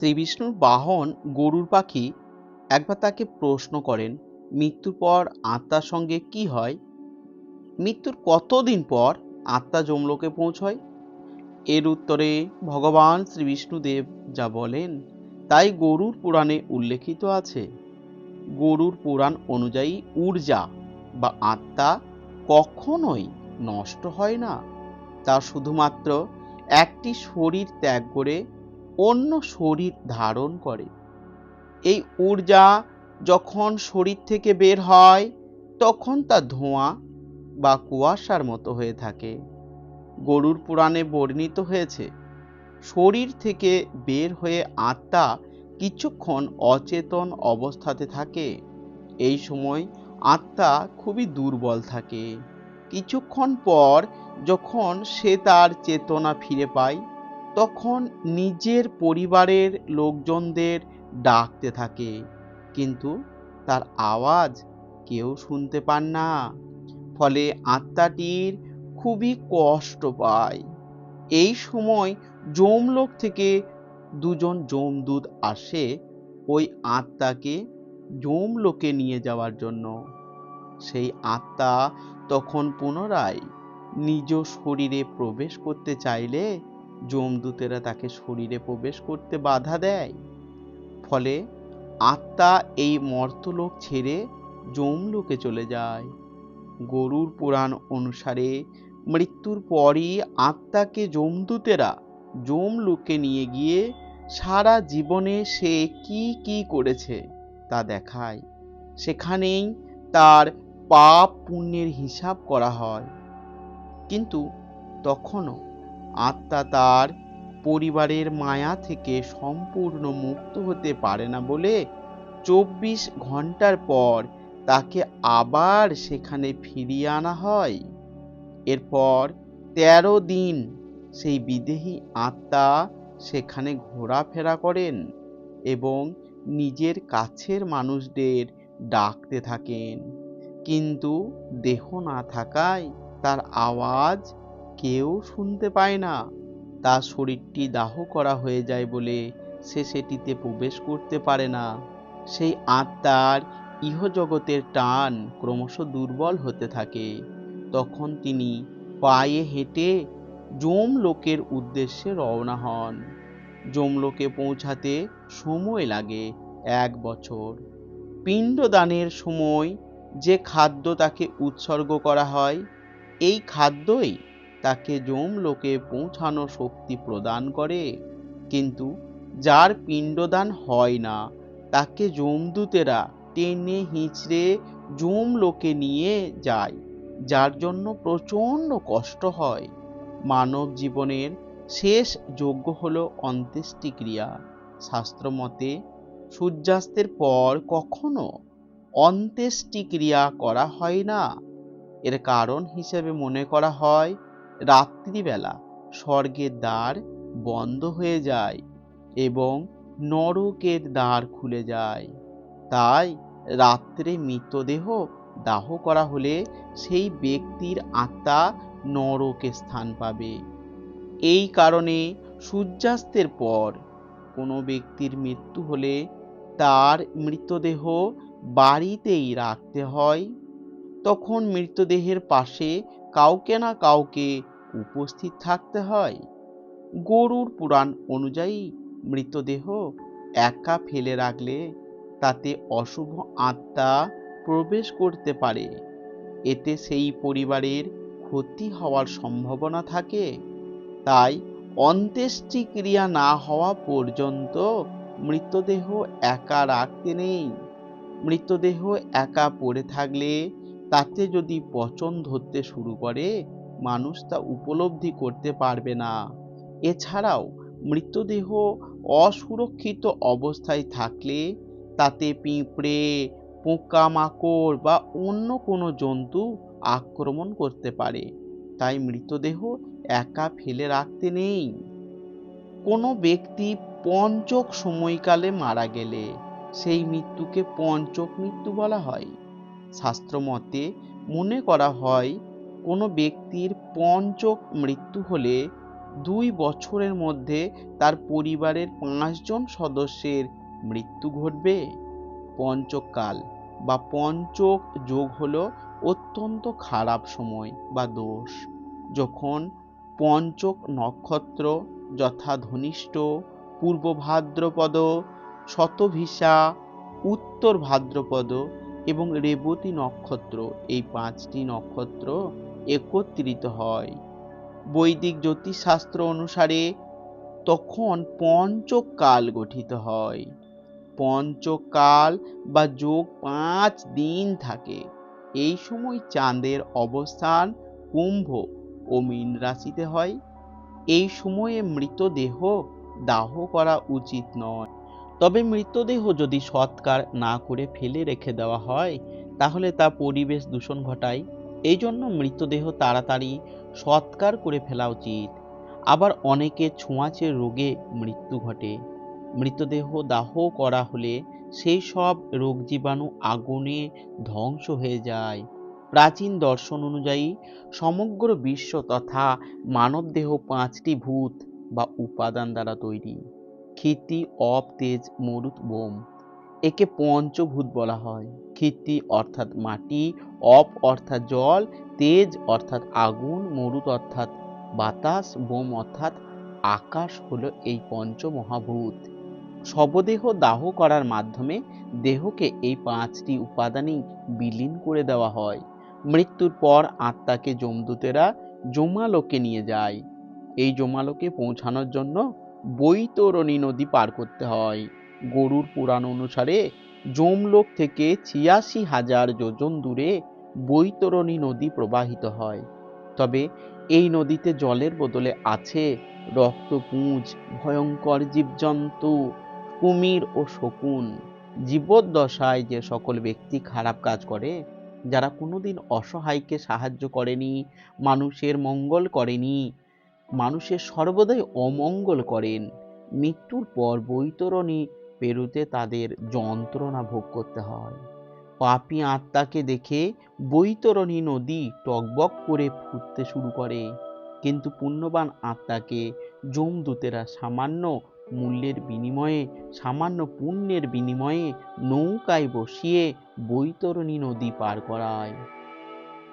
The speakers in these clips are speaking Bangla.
শ্রীবিষ্ণুর বাহন গরুর পাখি একবার তাকে প্রশ্ন করেন, মৃত্যুর পর আত্মার সঙ্গে কি হয়? মৃত্যুর কতদিন পর আত্মা যমলোকে পৌঁছয়? এর উত্তরে, ভগবান শ্রীবিষ্ণুদেব যা বলেন, তাই গরুর পুরাণে উল্লেখিত আছে। গরুর পুরাণ অনুযায়ী ঊর্জা বা আত্মা কখনোই নষ্ট হয় না। তা শুধুমাত্র একটি শরীর ত্যাগ করে অন্য শরীর ধারণ করে। এই ঊর্জা যখন শরীর থেকে বের হয়, তখন তা ধোঁয়া বা কুয়াশার মতো হয়ে থাকে। গরুর পুরাণে বর্ণিত হয়েছে, শরীর থেকে বের হয়ে আত্মা কিছুক্ষণ অচেতন অবস্থাতে থাকে। এই সময় আত্মা খুবই দুর্বল থাকে। কিছুক্ষণ পর যখন সে তার চেতনা ফিরে পায় তখন নিজের পরিবারের লোকজনদের ডাকতে থাকে, কিন্তু তার আওয়াজ কেউ শুনতে পান না। ফলে আত্মাটির খুবই কষ্ট পায়। এই সময় যমলোক থেকে দুজন যমদূত আসে ওই আত্মাকে যমলোকে নিয়ে যাওয়ার জন্য। সেই আত্মা তখন পুনরায় নিজ শরীরে প্রবেশ করতে চাইলে যমদূতেরা তাকে শরীরে প্রবেশ করতে বাধা দেয়। ফলে আত্মা এই মর্তলোক ছেড়ে যমলোকে চলে যায়। গরুর পুরাণ অনুসারে মৃত্যুর পরই আত্মাকে যমদূতেরা যমলোকে নিয়ে গিয়ে সারা জীবনে সে কি কি করেছে তা দেখায়। সেখানেই তার পাপ পুণ্যের হিসাব করা হয়। কিন্তু তখনও আত্মা তার পরিবারের মায়া থেকে সম্পূর্ণ মুক্ত হতে পারে না বলে চব্বিশ ঘণ্টার পর তাকে আবার সেখানে ফিরিয়ে আনা হয়। এরপর তেরো দিন সেই বিদেহী আত্মা সেখানে ঘোরাফেরা করেন এবং নিজের কাছের মানুষদের ডাকতে থাকেন। কিন্তু দেহ না থাকায় তার আওয়াজ কেউ শুনতে পায় না। তার শরীরটি দাহ করা হয়ে যায় বলে সে সেটিতে প্রবেশ করতে পারে না। সেই আত্মার ইহজগতের টান ক্রমশ দুর্বল হতে থাকে। তখন তিনি পায়ে হেঁটে যমলোকের উদ্দেশ্যে রওনা হন। যমলোকে পৌঁছাতে সময় লাগে এক বছর। পিণ্ডদানের সময় যে খাদ্য তাকে উৎসর্গ করা হয়, এই খাদ্যই তাকে যমলোকে পৌঁছানো শক্তি প্রদান করে। কিন্তু যার পিণ্ডদান হয় না, তাকে যমদূতেরা টেনে হিঁচড়ে যমলোকে নিয়ে যায়, যার জন্য প্রচণ্ড কষ্ট হয়। মানব জীবনের শেষ যোগ্য হলো অন্ত্যেষ্টিক্রিয়া। শাস্ত্রমতে, সূর্যাস্তের পর কখনো অন্ত্যেষ্টিক্রিয়া করা হয় না। এর কারণ হিসেবে মনে করা হয় রাত্রিবেলা স্বর্গের দ্বার বন্ধ হয়ে যায় এবং নরকের দ্বার খুলে যায়। তাই রাত্রে মৃতদেহ দাহ করা হলে সেই ব্যক্তির আত্মা নরকে স্থান পাবে। এই কারণে সূর্যাস্তের পর কোনো ব্যক্তির মৃত্যু হলে তার মৃতদেহ বাড়িতেই রাখতে হয়। তখন মৃতদেহের পাশে কাউকে না কাউকে উপস্থিত থাকতে হয়। গরুর পুরাণ অনুযায়ী মৃতদেহ একা ফেলে রাখলে তাতে অশুভ আত্মা প্রবেশ করতে পারে। এতে সেই পরিবারের ক্ষতি হওয়ার সম্ভাবনা থাকে। তাই অন্ত্যেষ্টিক্রিয়া না হওয়া পর্যন্ত মৃতদেহ একা রাখতে নেই। মৃতদেহ একা পড়ে থাকলে তাতে যদি পচন ধরতে শুরু করে, মানুষ তা উপলব্ধি করতে পারবে না। এছাড়াও, মৃতদেহ অসুরক্ষিত অবস্থায় থাকলে, তাতে পিঁপড়ে, পোকামাকড় বা অন্য কোনো জন্তু আক্রমণ করতে পারে। তাই মৃতদেহ একা ফেলে রাখতে নেই। কোনো ব্যক্তি পঞ্চক সময়কালে মারা গেলে, সেই মৃত্যুকে পঞ্চক মৃত্যু বলা হয়। শাস্ত্রমতে মনে করা হয়, কোনো ব্যক্তির পঞ্চক মৃত্যু হলে দুই বছরের মধ্যে তার পরিবারের পাঁচজন সদস্যের মৃত্যু ঘটবে। পঞ্চকাল বা পঞ্চক যোগ হলো অত্যন্ত খারাপ সময় বা দোষ। যখন পঞ্চক নক্ষত্র যথা ধনিষ্ঠ পূর্ব ভাদ্রপদ, শতভিসা, উত্তর ভাদ্রপদ এবং রেবতী নক্ষত্র, এই পাঁচটি নক্ষত্র একত্রিত হয়। বৈদিক জ্যোতিষশাস্ত্র অনুসারে তখন পঞ্চকাল গঠিত হয়। পঞ্চকাল বা যোগ পাঁচ দিন থাকে। এই সময় চাঁদের অবস্থান কুম্ভ ও মীন রাশিতে হয়। এই সময়ে মৃতদেহ দাহ করা উচিত নয়। তবে মৃতদেহ যদি সৎকার না করে ফেলে রেখে দেওয়া হয়, তাহলে তা পরিবেশ দূষণ ঘটায়। এই জন্য মৃতদেহ তাড়াতাড়ি সৎকার করে ফেলা উচিত। আবার অনেকে ছোঁয়াচে রোগে মৃত্যু ঘটে। মৃতদেহ দাহ করা হলে সেই সব রোগ জীবাণু আগুনে ধ্বংস হয়ে যায়। প্রাচীন দর্শন অনুযায়ী, সমগ্র বিশ্ব তথা মানবদেহ পাঁচটি ভূত বা উপাদান দ্বারা তৈরি। ক্ষিতি অপ তেজ মরুত বোম। একে পঞ্চভূত বলা হয়। ক্ষিতি অর্থাৎ মাটি অপ অর্থাৎ জল, তেজ অর্থাৎ আগুন, মরুত অর্থাৎ বাতাস, বোম অর্থাৎ আকাশ হলো এই পঞ্চমহাভূত। শবদেহ দাহ করার মাধ্যমে দেহকে এই পাঁচটি উপাদানেই বিলীন করে দেওয়া হয়। মৃত্যুর পর আত্মাকে যমদূতেরা জমালোকে নিয়ে যায়। এই জমালোকে পৌঁছানোর জন্য বৈতরণী নদী পার করতে হয়। গরুর পুরাণ অনুসারে যমলোক থেকে ছিয়াশি হাজার যোজন দূরে বৈতরণী নদী প্রবাহিত হয়। তবে এই নদীতে জলের বদলে আছে রক্তপুঞ্জ ভয়ঙ্কর জীবজন্তু, কুমির ও শকুন। জীবদ্দশায় যে সকল ব্যক্তি খারাপ কাজ করে, যারা কোনোদিন অসহায়কে সাহায্য করেনি, মানুষের মঙ্গল করেনি মানুষের সর্বদাই অমঙ্গল করেন। মৃত্যুর পর বৈতরণী পেরুতে তাদের যন্ত্রণা ভোগ করতে হয়। পাপি আত্মাকে দেখে বৈতরণী নদী টকবক করে ফুটতে শুরু করে। কিন্তু পুণ্যবান আত্মাকে যমদূতেরা সামান্য মূল্যের বিনিময়ে, সামান্য পুণ্যের বিনিময়ে নৌকায় বসিয়ে বৈতরণী নদী পার করায়।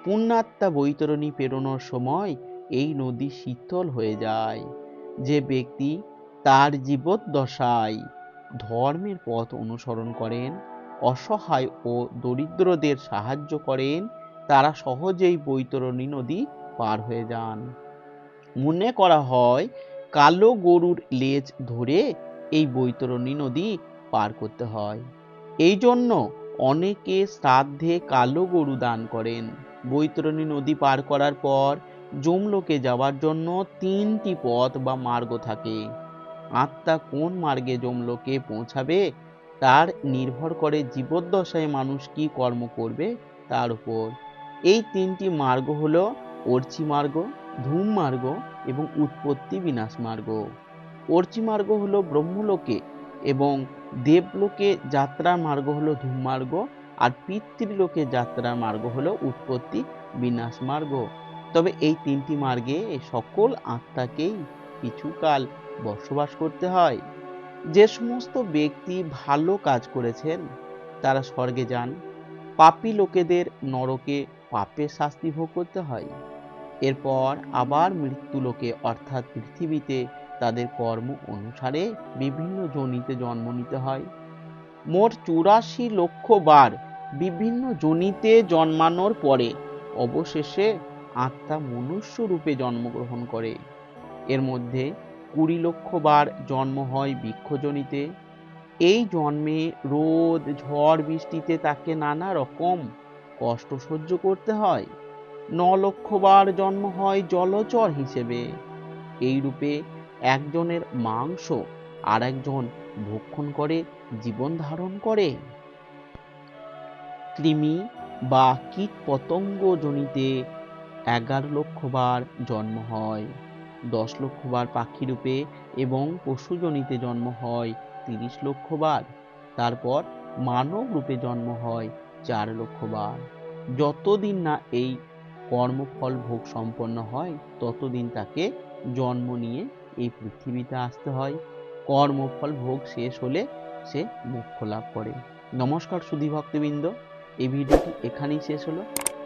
পুণ্যাত্মা বৈতরণী পেরোনোর সময় এই নদী শীতল হয়ে যায়। যে ব্যক্তি তার জীবদ্দশায় ধর্মের পথ অনুসরণ করেন, অসহায় ও দরিদ্রদের সাহায্য করেন, তারা সহজেই বৈতরণী নদী পার হয়ে যান। মনে করা হয়, কালো গরুর লেজ ধরে এই বৈতরণী নদী পার করতে হয়। এই জন্য অনেকে শ্রাদ্ধে কালো গরু দান করেন। বৈতরণী নদী পার করার পর যমলোকে যাওয়ার জন্য তিনটি পথ বা মার্গ থাকে। আত্মা কোন মার্গে যমলোকে পৌঁছাবে, তার নির্ভর করে জীবদ্দশায় মানুষ কি কর্ম করবে তার উপর। এই তিনটি মার্গ হল অর্চি মার্গ, ধূম মার্গ এবং উৎপত্তি বিনাশ মার্গ। অর্চি মার্গ হলো ব্রহ্মলোকে এবং দেবলোকে যাত্রার মার্গ হলো ধূম মার্গ, আর পিতৃলোকে যাত্রার মার্গ হলো উৎপত্তি বিনাশ মার্গ। তবে এই তিনটি মার্গে সকল আত্মাকেই কিছুকাল বসবাস করতে হয়। যে সমস্ত ব্যক্তি ভালো কাজ করেছেন, তারা স্বর্গে যান। পাপী লোকেদের নরকে পাপের শাস্তি ভোগ করতে হয়। এরপর আবার মৃত্যু লোকে, অর্থাৎ পৃথিবীতে, তাদের কর্ম অনুসারে বিভিন্ন জনিতে জন্ম নিতে হয়। মোট চুরাশি লক্ষ বার বিভিন্ন জনিতে জন্মানোর পরে অবশেষে আত্মা মনুষ্য রূপে জন্মগ্রহণ করে। এর মধ্যে কুড়ি লক্ষ বার জন্ম হয় বৃক্ষজনিতে। এই জন্মে রোদ, ঝড়, বৃষ্টিতে তাকে নানা রকম কষ্ট সহ্য করতে হয়। ন লক্ষ বার জন্ম হয় জলচর হিসেবে। এই রূপে একজনের মাংস আর একজন ভক্ষণ করে, জীবন ধারণ করে। কৃমি বা কীট পতঙ্গ জনিতে এগারো লক্ষ বার জন্ম হয়, দশ লক্ষ বার পাখি রূপে এবং পশুজনিতে জন্ম হয়, তিরিশ লক্ষ বার। তারপর মানব রূপে জন্ম হয়, চার লক্ষ বার। যতদিন না এই কর্মফল ভোগ সম্পন্ন হয়, ততদিন তাকে জন্ম নিয়ে এই পৃথিবীতে আসতে হয়। কর্মফল ভোগ শেষ হলে সে মোক্ষ লাভ করে। নমস্কার সুধী ভক্তবৃন্দ এই ভিডিওটি এখানেই শেষ হলো।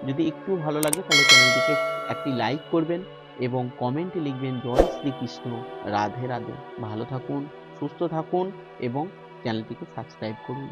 যদি একটু ভালো লাগে তাহলে চ্যানেলটিকে একটি লাইক করবেন এবং কমেন্টে লিখবেন জয় শ্রীকৃষ্ণ, রাধে রাধে। ভালো থাকুন, সুস্থ থাকুন এবং চ্যানেলটিকে সাবস্ক্রাইব করুন।